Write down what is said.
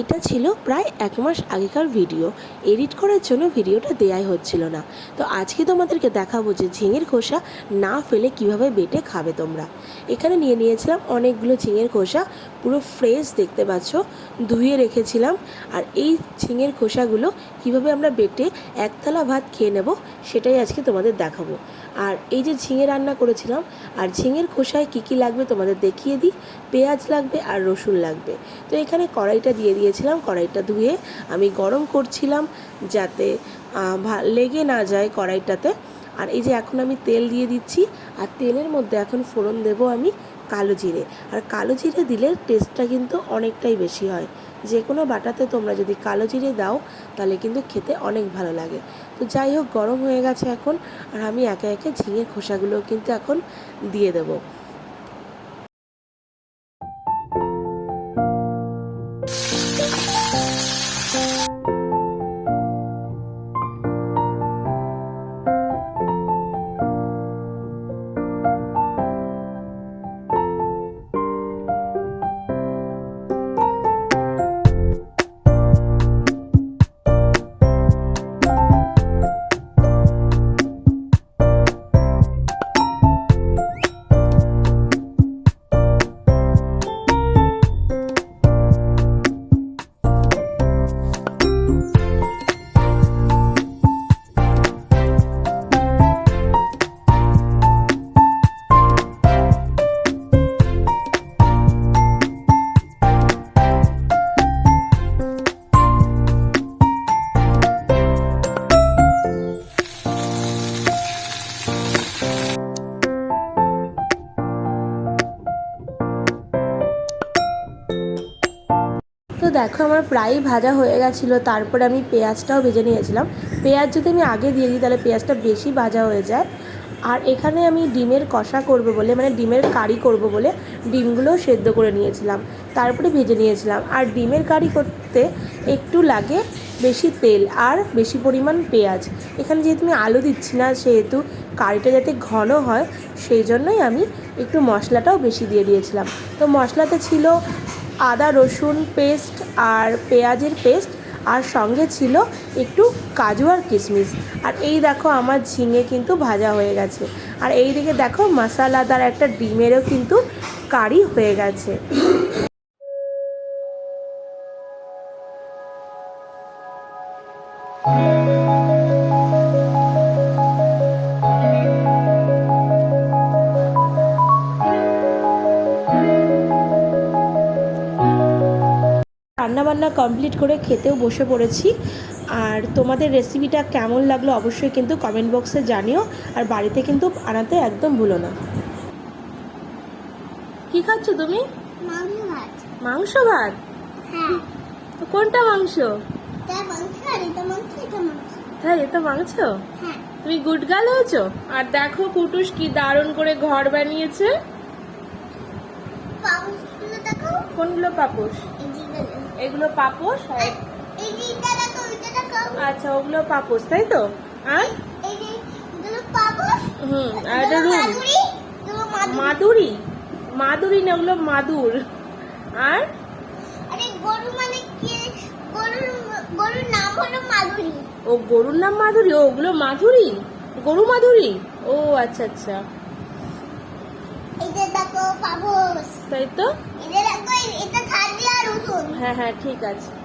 এটা ছিল প্রায় এক মাস আগেকার ভিডিও। এডিট করার জন্য ভিডিওটা দেয়াই হচ্ছিল না। তো আজকে তোমাদেরকে দেখাবো যে ঝিঙের খোসা না ফেলে কীভাবে বেটে খাবে তোমরা। এখানে নিয়ে নিয়েছিলাম অনেকগুলো ঝিঙের খোসা, পুরো ফ্রেশ দেখতে পাচ্ছ, ধুয়ে রেখেছিলাম। আর এই ঝিঙের খোসাগুলো কীভাবে আমরা বেটে একতলা ভাত খেয়ে নেব, সেটাই আজকে তোমাদের দেখাবো। আর এই যে ঝিঙে রান্না করেছিলাম, আর ঝিঙের খোসায় কী কী লাগবে তোমাদের দেখিয়ে দিই। পেঁয়াজ লাগবে আর রসুন লাগবে। তো এখানে কড়াইটা দিয়ে দিয়েছিলাম, কড়াইটা ধুয়ে আমি গরম করছিলাম যাতে লেগে না যায় কড়াইটাতে। আর এই যে এখন আমি তেল দিয়ে দিচ্ছি, আর তেলের মধ্যে এখন ফোড়ন দেব আমি কালো জিরে। আর কালো জিরে দিলে টেস্টটা কিন্তু অনেকটাই বেশি হয়। যে কোনো বাটাতে তোমরা যদি কালো জিরে দাও, তাহলে কিন্তু খেতে অনেক ভালো লাগে। তো যাই হোক, গরম হয়ে গেছে এখন, আর আমি একে একে ঝিঙের খোসাগুলো কিন্তু এখন দিয়ে দেবো। তো দেখো, আমার প্রায় ভাজা হয়ে গেছিল, তারপরে আমি পেঁয়াজটাও ভেজে নিয়েছিলাম। পেঁয়াজ যদি আমি আগে দিয়ে দিই, তাহলে পেঁয়াজটা বেশি ভাজা হয়ে যায়। আর এখানে আমি ডিমের কষা করব বলে মানে ডিমের কারি করব বলে, ডিমগুলো সেদ্ধ করে নিয়েছিলাম। তারপরে ভেজে নিয়েছিলাম। আর ডিমের কারি করতে একটু লাগে বেশি তেল আর বেশি পরিমাণ পেঁয়াজ। এখানে যেহেতু আমি আলু দিচ্ছি না, সেহেতু কারিটা যাতে ঘন হয়, সেই জন্যই আমি একটু মশলাটাও বেশি দিয়ে দিয়েছিলাম। তো মশলাতে ছিল আদা, রসুন পেস্ট আর পেঁয়াজের পেস্ট আর সঙ্গে ছিল একটু কাজু আর কিশমিশ। আর এই দেখো আমার ঝিঙে কিন্তু ভাজা হয়ে গেছে। আর এই দিকে দেখো মশালাদার একটা ডিমেরও কিন্তু কারি হয়ে গেছে। রান্নাবান্না কমপ্লিট করে খেতেও বসে পড়েছি। আর তোমাদের রেসিপিটা কেমন লাগল অবশ্যই কিন্তু কমেন্ট বক্সে জানিও। আর বাড়িতে কিন্তু আনাতে একদম ভুলো না। কি খাচ্ছ তুমি? মাংস ভাত। হ্যাঁ। কোনটা মাংস? হ্যাঁ এটা মাংস? হ্যাঁ। তুমি গুড গার্ল হয়েছো? আর দেখো কুটুস কি দারুণ করে ঘর বানিয়েছে। কোনগুলো যেগুলো এগুলো পাপোশ আচ্ছা ওগুলো পাপোশ তাই তো? আর? হুম আর এটা রুম মাদুরি মাদুরি। না ওগুলো মাদুর। আর? গরু মানে ও গরুর নাম মাধুরী ও ওগুলো মাধুরী? গরু মাধুরী? ও আচ্ছা আচ্ছা। তাই তো? হ্যাঁ হ্যাঁ ঠিক আছে।